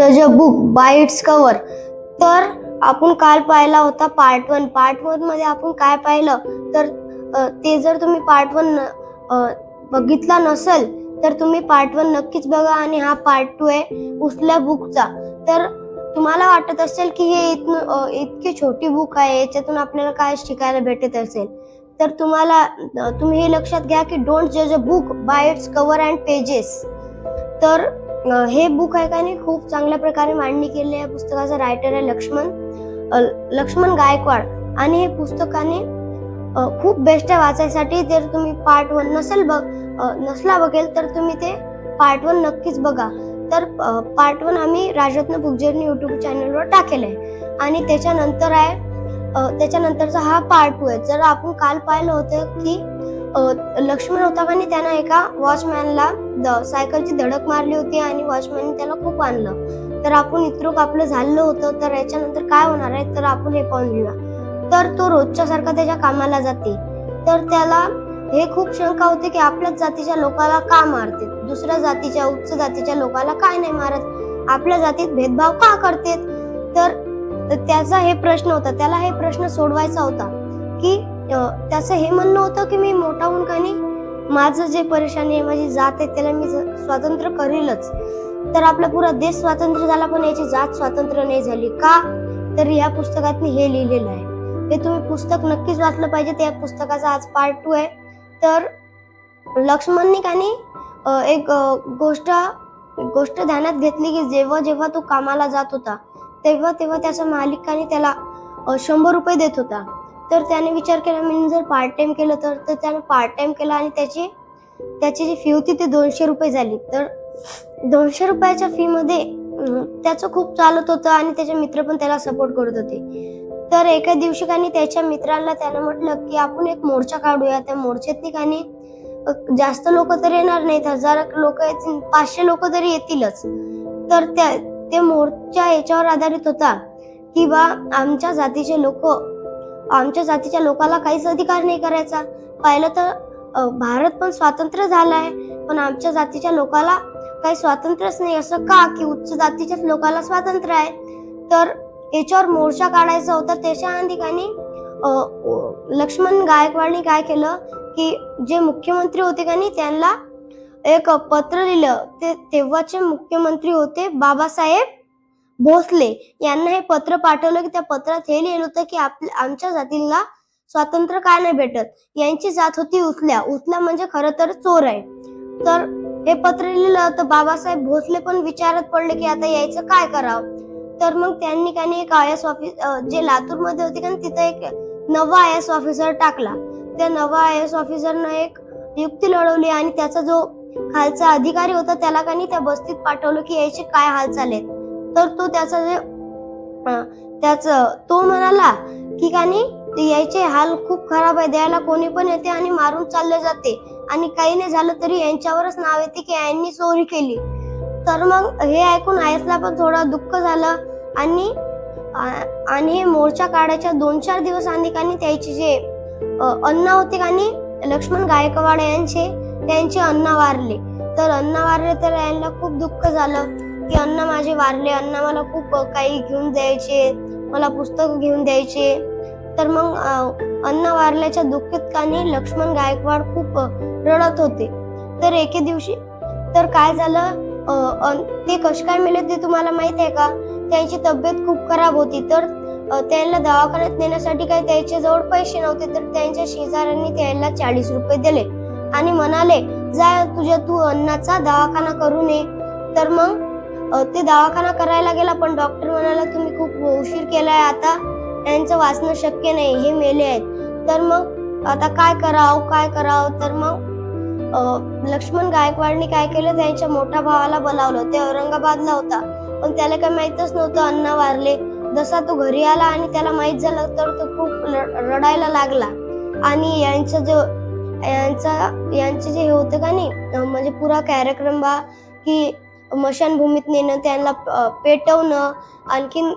जज a book by its cover तर आपण काल पाहिला होता पार्ट वन. पार्ट वनमध्ये आपण काय पाहिलं? तर ते जर तुम्ही पार्ट वन बघितला नसेल तर तुम्ही पार्ट वन नक्कीच बघा आणि हा पार्ट टू आहे उसल्या बुकचा. तर तुम्हाला वाटत असेल की हे इतन इतकी छोटी बुक आहे याच्यातून आपल्याला काय शिकायला भेटत असेल? तर तुम्हाला तुम्ही हे लक्षात घ्या की डोंट जज a book by its cover and pages तर हे बुक आहे का नाही खूप चांगल्या प्रकारे मांडणी केली आहे. पुस्तकाचा रायटर आहे लक्ष्मण. लक्ष्मण गायकवाड. आणि हे पुस्तकाने खूप बेस्ट आहे वाचायसाठी. जर तुम्ही पार्ट वन नसेल बघ नसला बघेल तर तुम्ही ते पार्ट वन नक्कीच बघा. तर पार्ट वन आम्ही राजरत्न बुक यूट्यूब चॅनलवर टाकेल आहे. आणि त्याच्यानंतर आहे त्याच्यानंतरचा हा पार्ट टू आहे. जर आपण काल पाहिलं होतं की लक्ष्मण होता त्यानं एका वॉचमॅनला द- सायकलची धडक मारली होती आणि वॉचमॅनने त्याला खूप आणलं. तर आपण इतरूक आपलं झालं होतं तर याच्यानंतर काय होणार आहे? तर आपण हे पाहून घेऊया. तर तो रोजच्या सारखा त्याच्या कामाला जाते. तर त्याला हे खूप शंका होते की आपल्याच जातीच्या लोकाला का मारते? दुसऱ्या जातीच्या उच्च जातीच्या लोकाला काय नाही मारत? आपल्या जातीत भेदभाव का करते? तर तर त्याचा हे प्रश्न होता. त्याला हे प्रश्न सोडवायचा होता की त्याचं हे म्हणणं होतं की मी मोठा होऊन का नाही माझं जे परेशानी आहे माझी जात आहे त्याला मी स्वातंत्र्य करेलच. तर आपला पुरा देश स्वातंत्र्य झाला पण याची जात स्वातंत्र्य नाही झाली. का? तर या पुस्तकात हे लिहिलेलं आहे. ते तुम्ही पुस्तक नक्कीच वाचलं पाहिजे त्या पुस्तकाचा आज पार्ट टू आहे. तर लक्ष्मणनी कानी एक गोष्ट गोष्ट ध्यानात घेतली की जेव्हा जेव्हा तो कामाला जात होता तेव्हा तेव्हा त्याच्या मालिकाने त्याला शंभर रुपये देत होता. तर त्याने विचार केला मी जर पार्ट टाइम केलं तर तर त्याने पार्ट टाइम केला आणि त्याची त्याची जी फी होती ती दोनशे रुपये झाली. तर दोनशे रुपयाच्या फीमध्ये त्याचं खूप चालत होतं आणि त्याचे मित्र पण त्याला सपोर्ट करत होते. तर एका दिवशी कानी त्याच्या मित्रांना त्यानं म्हटलं की आपण एक मोर्चा काढूया. त्या मोर्चात कानी जास्त लोक तर येणार नाहीत. हजार लोक येतील पाचशे लोक तरी येतीलच. तर त्या ते मोर्चा याच्यावर आधारित होता की बा आमच्या जातीचे लोक आमच्या जातीच्या लोकाला काहीच अधिकार नाही करायचा. पाहिलं तर भारत पण स्वातंत्र्य झालाय पण आमच्या जातीच्या लोकाला काही स्वातंत्र्यच नाही. असं का की उच्च जातीच्याच लोकाला स्वातंत्र्य आहे? तर याच्यावर मोर्चा काढायचा होता. त्याच्या ठिकाणी लक्ष्मण गायकवाडनी काय केलं की जे मुख्यमंत्री होते का नाही त्यांना एक पत्र लिहिलं. ते तेव्हाचे मुख्यमंत्री होते बाबासाहेब भोसले यांना हे पत्र पाठवलं की त्या पत्रात हे लिहिलं होतं की आपल्या आमच्या जातीला स्वातंत्र्य काय नाही भेटत? यांची जात होती उचल्या उचल्या म्हणजे खरं तर चोर आहे. तर हे पत्र लिहिलं तर बाबासाहेब भोसले पण विचारत पडले की आता यायचं काय करावं? तर मग त्यांनी काही एक आय एस ऑफिस जे लातूरमध्ये होते का तिथं एक नवा आय एस ऑफिसर टाकला. त्या नवा आय एस ऑफिसरनं एक युक्ती लढवली आणि त्याचा जो खालचा अधिकारी होता त्याला काही त्या बस्तीत पाठवलं की यायचे काय हालचाल आहेत? तर तो त्याचा जे त्याच तो म्हणाला की कानी यायचे हाल खूप खराब आहे द्यायला कोणी पण येते आणि मारून चालले जाते. आणि काही नाही झालं तरी यांच्यावरच नाव येते की यांनी चोरी केली. तर मग हे ऐकून आयसला पण थोडं दुःख झालं आणि आणि हे मोर्चा काढायच्या दोन चार दिवस आधी कानी त्याचे जे अन्न होते कानी लक्ष्मण गायकवाड यांचे त्यांचे अन्न वारले. तर अन्न वारले तर यांना खूप दुःख झालं. की अण्णा माझे वारले अण्णा मला खूप काही घेऊन द्यायचे मला पुस्तक घेऊन द्यायचे. तर मग अन्न अण्णा वारल्याच्या दुःखात कानी लक्ष्मण गायकवाड खूप रडत होते. तर एके दिवशी तर काय झालं? अन- ते कश काय मेले ते तुम्हाला माहीत आहे का? त्यांची तब्येत खूप खराब होती. तर त्यांना दवाखान्यात नेण्यासाठी काही त्यांच्या जवळ पैसे नव्हते. तर त्यांच्या शेजाऱ्यांनी त्यांना चाळीस रुपये दिले. आणि म्हणाले जा तुझ्या तू अन्नाचा दवाखाना करून ये तर मग ते दवाखाना करायला गेला पण डॉक्टर म्हणाला तुम्ही खूप उशीर केलाय आता. यांचं वाचणं शक्य नाही हे मेले आहेत. तर मग आता काय करावं काय करावं? तर मग लक्ष्मण गायकवाडने काय केलं? त्यांच्या मोठ्या भावाला बोलावलं. ते औरंगाबादला होता. पण त्याला काही माहीतच नव्हतं अण्णा वारले. जसा तो घरी आला आणि त्याला माहीत झालं तर तो खूप रडायला लागला. आणि यांचा जो यांचा यांचे जे हे होतं का नाही म्हणजे पुरा कार्यक्रम बा की मशानभूमीत नेणं त्यांना पेटवणं आणखीन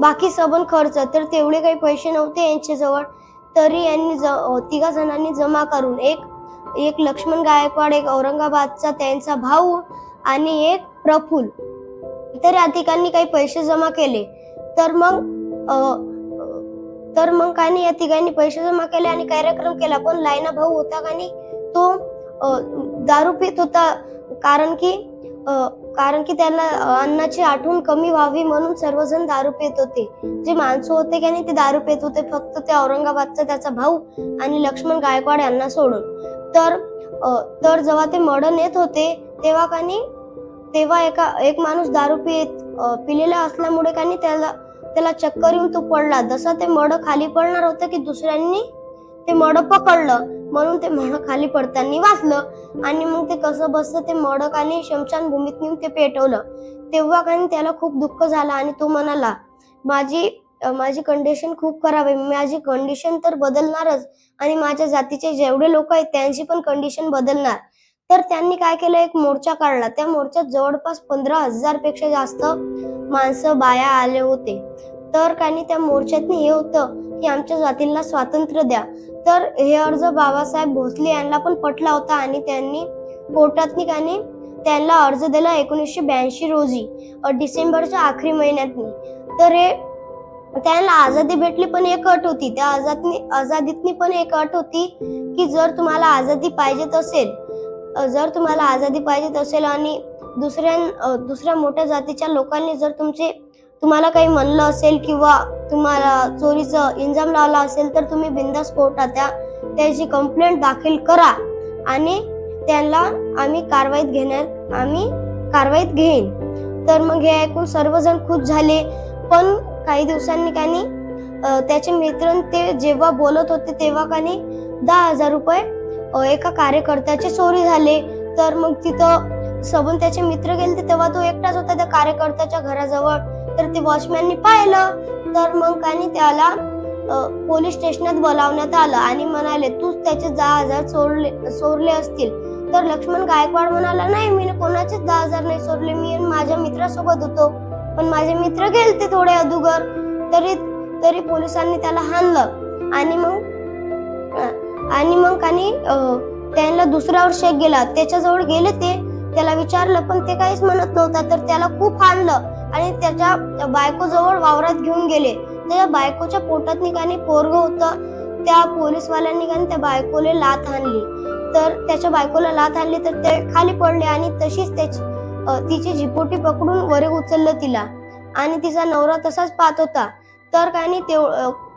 बाकी सबन खर्च तर तेवढे काही पैसे नव्हते यांच्याजवळ. तरी यांनी ज- तिघा जणांनी जमा करून एक एक लक्ष्मण गायकवाड एक औरंगाबादचा त्यांचा भाऊ आणि एक प्रफुल तर या तिघांनी काही पैसे जमा केले. तर मग तर मग काय नाही या तिघांनी पैसे जमा केले आणि कार्यक्रम केला. पण लायना भाऊ होता का नाही तो दारू पित होता. कारण की कारण की त्याला अन्नाची आठवण कमी व्हावी म्हणून सर्वजण दारू पित होते. जे माणसं होते की नाही ते दारू पित होते. फक्त ते औरंगाबादचा त्याचा भाऊ आणि लक्ष्मण गायकवाड यांना सोडून. तर तर जेव्हा ते मर्डन येत होते तेव्हा कानी तेव्हा एका एक माणूस दारू पित पिलेला असल्यामुळे का त्याला त्याला चक्कर येऊन तो पडला. जसा ते मड खाली पडणार होतं की दुसऱ्यांनी ते मड पकडलं. म्हणून ते मड खाली पडताना वाचलं. आणि मग ते कसं बसतं ते मडक आणि शमशान भूमीत नेऊन ते पेटवलं. तेव्हा काही त्याला खूप दुःख झालं आणि तो म्हणाला माझी माझी कंडिशन खूप खराब आहे. माझी कंडिशन तर बदलणारच. आणि माझ्या जातीचे जेवढे लोक आहेत त्यांची पण कंडिशन बदलणार. तर त्यांनी काय केलं? एक मोर्चा काढला. त्या मोर्चात जवळपास पंधरा हजारपेक्षा जास्त माणसं बाया आले होते. तर काही त्या मोर्चातनी हे होतं की आमच्या जातींना स्वातंत्र्य द्या. तर हे अर्ज बाबासाहेब भोसले यांना पण पटला होता आणि त्यांनी कोर्टात काही त्यांना अर्ज दिला एकोणीसशे ब्याऐंशी रोजी डिसेंबरच्या आखरी महिन्यातनी. तर हे त्यांना आझादी भेटली पण एक अट होती. त्या आझादनी आझादीतनी पण एक अट होती की जर तुम्हाला आझादी पाहिजेत असेल जर तुम्हाला आझादी पाहिजेत असेल आणि दुसऱ्या दुसऱ्या मोठ्या जातीच्या लोकांनी जर तुमचे तुम्हाला काही म्हणलं असेल किंवा तुम्हाला चोरीचं इंजाम लावला असेल तर तुम्ही बिंदास कोर्टात त्या त्याची कंप्लेंट दाखल करा आणि त्यांना आम्ही कारवाईत घेणार आम्ही कारवाईत घेईन. तर मग हे ऐकून सर्वजण खुश झाले. पण काही दिवसांनी कानी त्याचे मित्र ते जेव्हा बोलत होते तेव्हा कानी दहा हजार रुपये एका कार्यकर्त्याचे चोरी झाले. तर मग तिथं सबून त्याचे मित्र गेले तेव्हा तो एकटाच होता त्या कार्यकर्त्याच्या घराजवळ. तर ते वॉचमॅननी पाहिलं. तर मग कानी त्याला पोलीस स्टेशनात बोलावण्यात आलं आणि म्हणाले तूच त्याचे दहा हजार चोरले चोरले असतील. तर लक्ष्मण गायकवाड म्हणाला नाही मी कोणाचेच दहा हजार नाही चोरले मी आणि माझ्या मित्रासोबत होतो. पण माझे मित्र गेलते थोडे अदुगर. तरी तरी पोलिसांनी त्याला हाणलं. आणि मग आणि मग कानी त्यांना दुसऱ्यावर शेक गेला. त्याच्याजवळ गेले ते. त्याला विचारलं पण ते काहीच म्हणत नव्हता. तर त्याला खूप हाणलं. आणि त्याच्या बायको जवळ वावरात घेऊन गेले. त्याच्या बायकोच्या पोटात निघाने पोरग होतं. त्या पोलीसवाल्यांनी का त्या बायकोला लाथ आणली. तर त्याच्या बायकोला लाथ आणली तर ते खाली पडले आणि तशीच त्याची तिची झिपोटी पकडून वरे उचललं तिला. आणि तिचा नवरा तसाच पाहत होता. तर काय नाही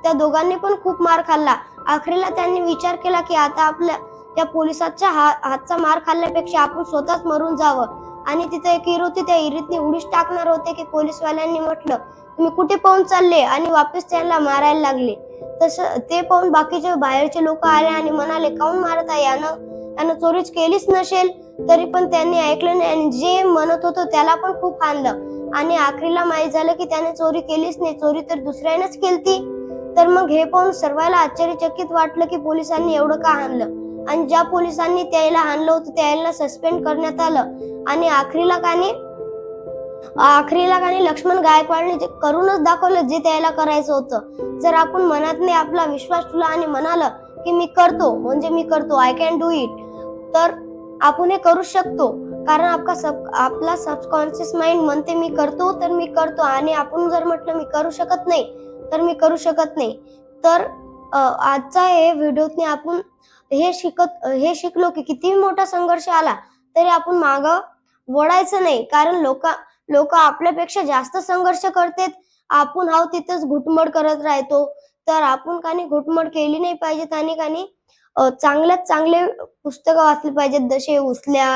त्या दोघांनी पण खूप मार खाल्ला. आखरीला त्यांनी विचार केला की आता आपल्या त्या पोलिसाच्या हा हातचा मार खाल्ल्यापेक्षा आपण स्वतःच मरून जावं. आणि तिथे एक हिर होती त्या हिरीतनी उडीच टाकणार होते की पोलीसवाल्यांनी म्हटलं तुम्ही कुठे पाहून चालले? आणि वापस त्यांना मारायला लागले. तसं ते पाहून बाकीचे बाहेरचे लोक आले आणि म्हणाले काऊन मारत आहे? यानं यानं चोरीच केलीच नसेल. तरी पण त्यांनी ऐकलं नाही आणि जे म्हणत होतं त्याला पण खूप आणलं आणि आखरीला माहीत झालं की त्याने चोरी केलीच नाही चोरी तर दुसऱ्यानेच केलती. तर मग हे पाहून सर्वांना आश्चर्यचकित वाटलं की पोलिसांनी एवढं का आणलं आणि ज्या पोलिसांनी त्याला आणलं होतं त्याला सस्पेंड करण्यात आलं. आणि आखरीला काने आखरीला काने लक्ष्मण गायकवाडने जे करूनच दाखवलं जे त्याला करायचं होतं. जर आपण मनातने आपला विश्वास ठेवला आणि म्हणाल की मी करतो म्हणजे मी करतो आय कॅन डू इट तर आपण हे करू शकतो. कारण आपका सब आपला सबकॉन्शियस माइंड म्हणते मी करतो तर मी करतो. आणि आपण जर म्हटलं मी करू शकत नाही तर मी करू शकत नाही. तर आजचा हे व्हिडिओतने आपण हे शिकत हे शिकलो की किती मोठा संघर्ष आला तरी आपण मागं वळायचं नाही. कारण लोक लोक आपल्यापेक्षा जास्त संघर्ष करतात. आपण हाव तिथंच घुटमड करत राहतो. तर आपण काही घुटमड केली नाही पाहिजेत आणि काही चांगल्यात चांगले पुस्तकं वाचली पाहिजेत. जसे उसल्या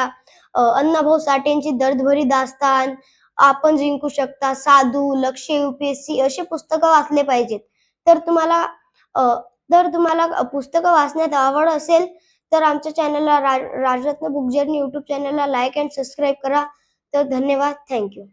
अण्णाभाऊ साठेंची दर्दभरी दास्तान आपण जिंकू शकता साधू लक्ष युपीएससी असे पुस्तकं वाचले पाहिजेत. तर तुम्हाला तर जर तुम्हाला पुस्तकं वाचण्यात आवड असेल तर आमच्या चॅनलला राजरत्न बुकजर्नी युट्यूब चॅनलला लाईक अँड सबस्क्राईब करा. तर धन्यवाद. थँक्यू